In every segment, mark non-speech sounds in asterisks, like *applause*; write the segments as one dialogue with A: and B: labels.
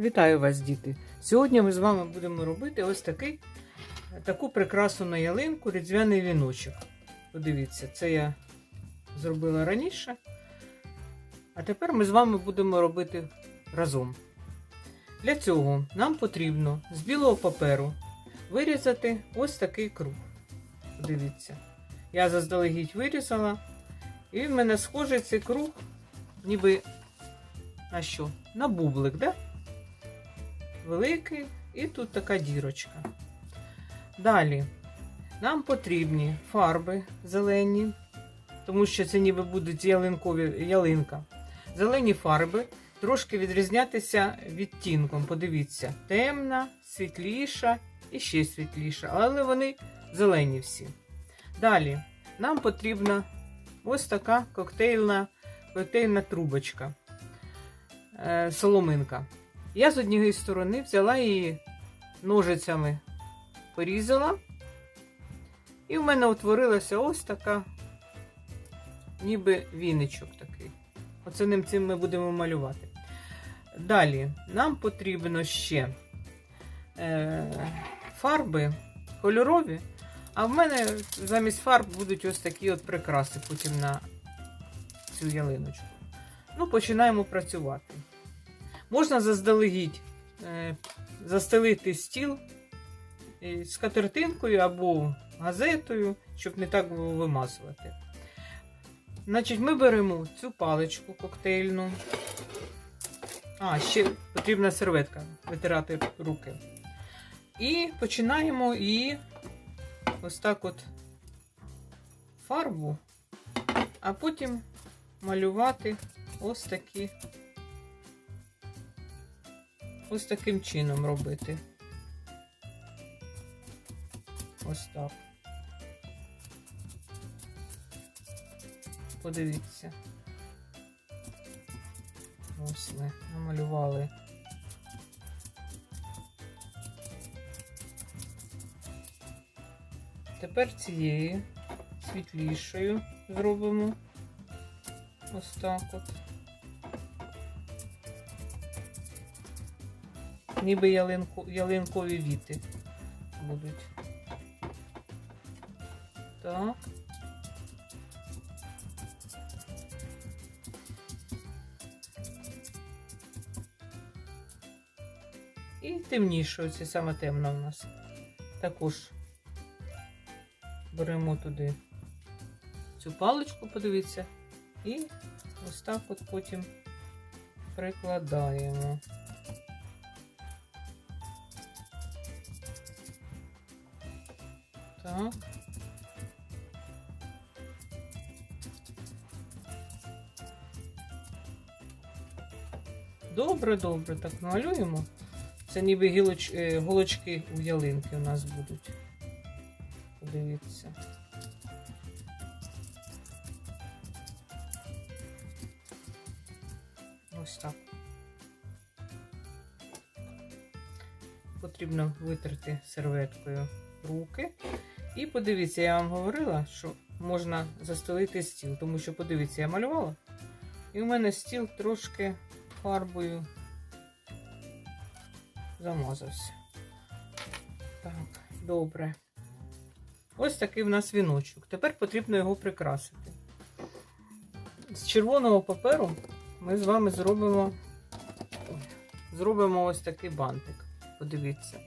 A: Вітаю вас, діти! Сьогодні ми з вами будемо робити ось такий, таку прикрасу на ялинку, різдвяний віночок. Подивіться, це я зробила раніше. А тепер ми з вами будемо робити разом. Для цього нам потрібно з білого паперу вирізати ось такий круг. Подивіться. Я заздалегідь вирізала, і в мене схожий цей круг, ніби на що? На бублик, да? Великий, і тут така дірочка. Далі нам потрібні фарби зелені, тому що це ніби будуть ялинкові ялинка. Зелені фарби трошки відрізнятися відтінком. Подивіться, темна, світліша і ще світліша, але вони зелені всі. Далі нам потрібна ось така коктейльна, коктейльна трубочка, е, соломинка. Я з однієї сторони взяла її ножицями, порізала, і в мене утворилася ось така, ніби віничок такий. Оце ним цим ми будемо малювати. Далі нам потрібно ще е, фарби кольорові, а в мене замість фарб будуть ось такі от прикраси потім на цю ялиночку. Ну, починаємо працювати. Можна заздалегідь е, застелити стіл е, з катертинкою або газетою, щоб не так було вимазувати. Значить, ми беремо цю паличку коктейльну. А, ще потрібна серветка витирати руки. І починаємо її ось так от фарбу, а потім малювати ось такі ось таким чином робити. Ось так. Подивіться. Ось ми намалювали. Тепер цією світлішою зробимо ось так от. Ніби ялинку, ялинкові віти будуть. Так. І темніше, оце саме темно у нас. Також беремо туди цю паличку, подивіться, і ось так от потім прикладаємо. Так. Добре, добре, так малюємо. Це ніби гілоч, е, голочки у ялинки у нас будуть. Подивіться. Ось так. Потрібно витерти серветкою руки. І подивіться, я вам говорила, що можна застелити стіл, тому що, подивіться, я малювала. І у мене стіл трошки фарбою замазався. Так, добре. Ось такий в нас віночок. Тепер потрібно його прикрасити. З червоного паперу ми з вами зробимо, зробимо ось такий бантик. Подивіться.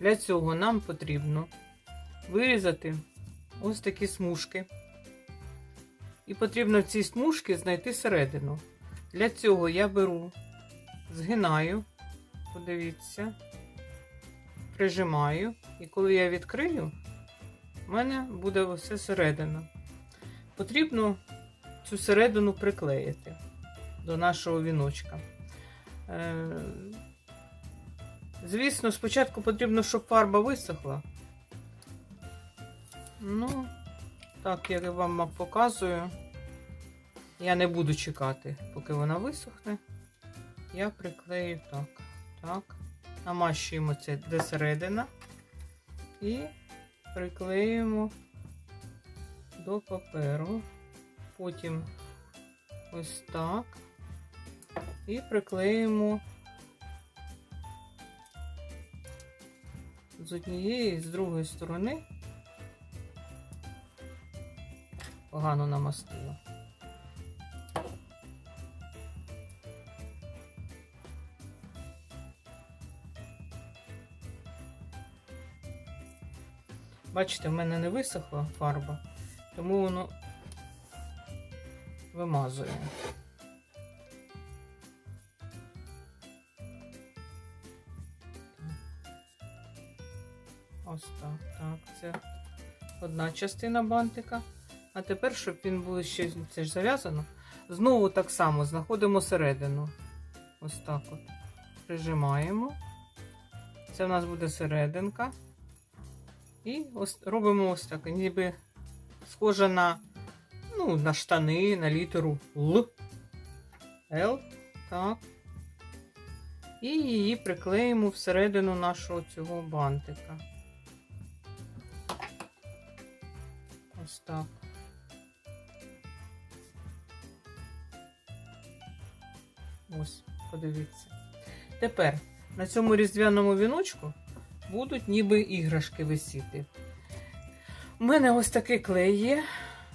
A: Для цього нам потрібно вирізати ось такі смужки. І потрібно в цій смужці знайти середину. Для цього я беру, згинаю, подивіться, прижимаю, і коли я відкрию, в мене буде усе середина. Потрібно цю середину приклеїти до нашого віночка. Е, Звісно, спочатку потрібно, щоб фарба висохла. Ну, так, як я вам показую, я не буду чекати, поки вона висохне. Я приклею так. Так. Намащуємо це до середина і приклеюємо до паперу. Потім ось так. І приклеїмо з однієї і з другої сторони погано намастила. Бачите, в мене не висохла фарба, тому воно вимазує. Ось так, так. Це одна частина бантика. А тепер, щоб він був ще це ж зав'язано, знову так само знаходимо середину. Ось так от. Прижимаємо. Це в нас буде серединка. І ось робимо ось так, ніби схоже на, ну, на штани, на літеру Л. Л. Так. І її приклеїмо всередину нашого цього бантика. Ось так. Ось, подивіться. Тепер на цьому різдвяному віночку будуть ніби іграшки висіти. У мене ось такий клей є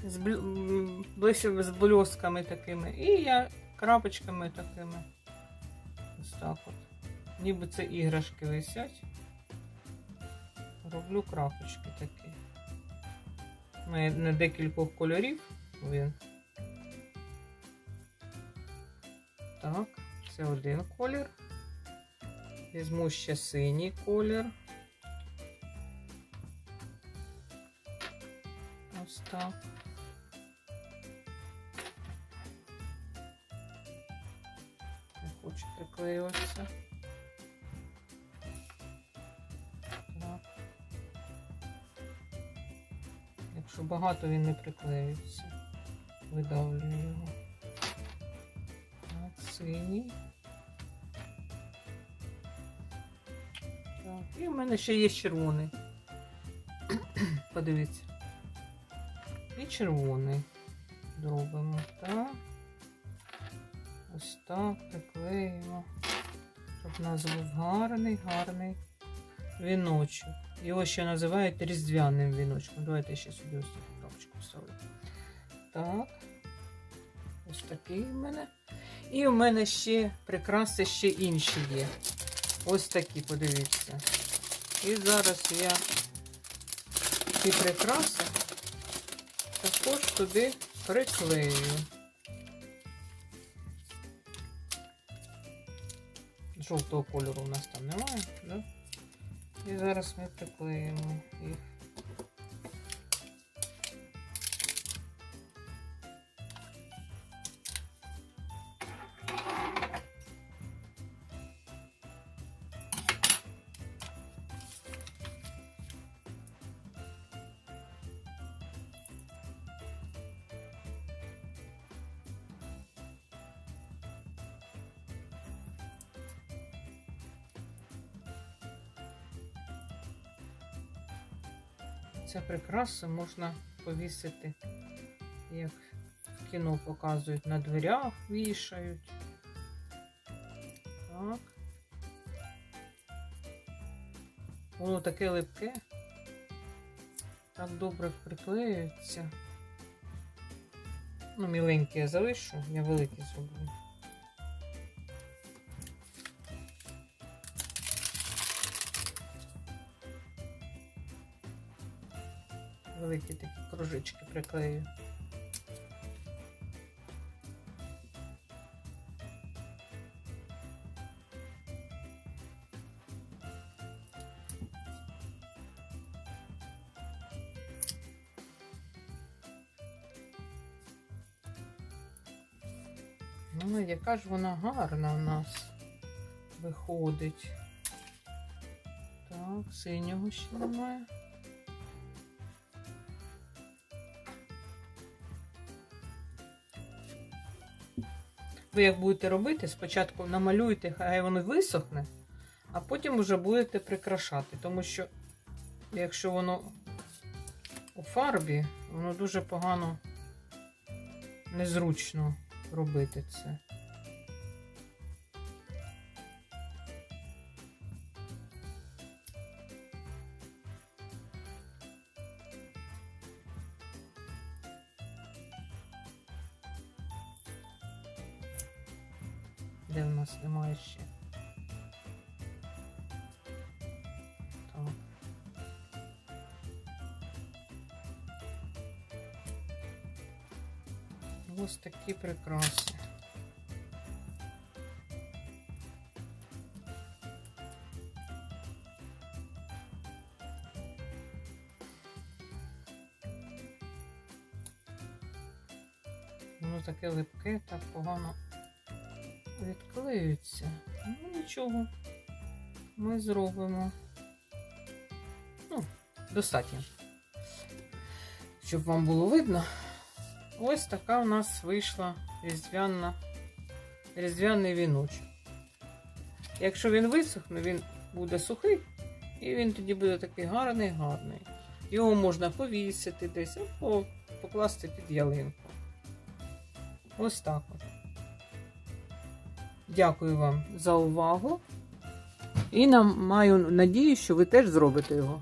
A: з, бл... з бльосками такими. І я крапочками такими. Ось так от. Ніби це іграшки висять. Роблю крапочки такі. У не декількох кольорів він. Так, це один колір. Візьму ще синій колір. Ось так. Не хочу приклеюватися. Так. Якщо багато він не приклеюється, видавлюю його. Синій. Так, і в мене ще є червоний. *coughs* Подивіться. І червоний зробимо. Так. Ось так приклеїмо. Щоб у нас був гарний, гарний віночок. Його ще називають різдвяним віночком. Давайте ще сюди ось таку крапочку вставлю. Так. Ось такий в мене. І у мене ще прикраси ще інші є. Ось такі, подивіться. І зараз я ці прикраси також туди приклею. Жовтого кольору у нас там немає, да? І зараз ми приклеїмо їх. Ця прикраса можна повісити, як в кіно показують, на дверях вішають. Так. Воно таке липке. Так добре приклеюється. Ну, міленькі я залишу, я великі зроблю. Великі такі кружечки приклею. Ну, яка ж вона гарна у нас виходить. Так, синього ще немає. Ви як будете робити, спочатку намалюйте, хай воно висохне, а потім вже будете прикрашати. Тому що, якщо воно у фарбі, воно дуже погано незручно робити це. Ось такі прикраси. Воно таке липке, так погано відклеюється. Ну нічого. Ми зробимо. Ну, достатньо. Щоб вам було видно. Ось така у нас вийшла різдвяна, різдвяний віночок. Якщо він висохне, він буде сухий, і він тоді буде такий гарний, гарний. Його можна повісити десь або покласти під ялинку. Ось так от. Дякую вам за увагу. І маю надію, що ви теж зробите його.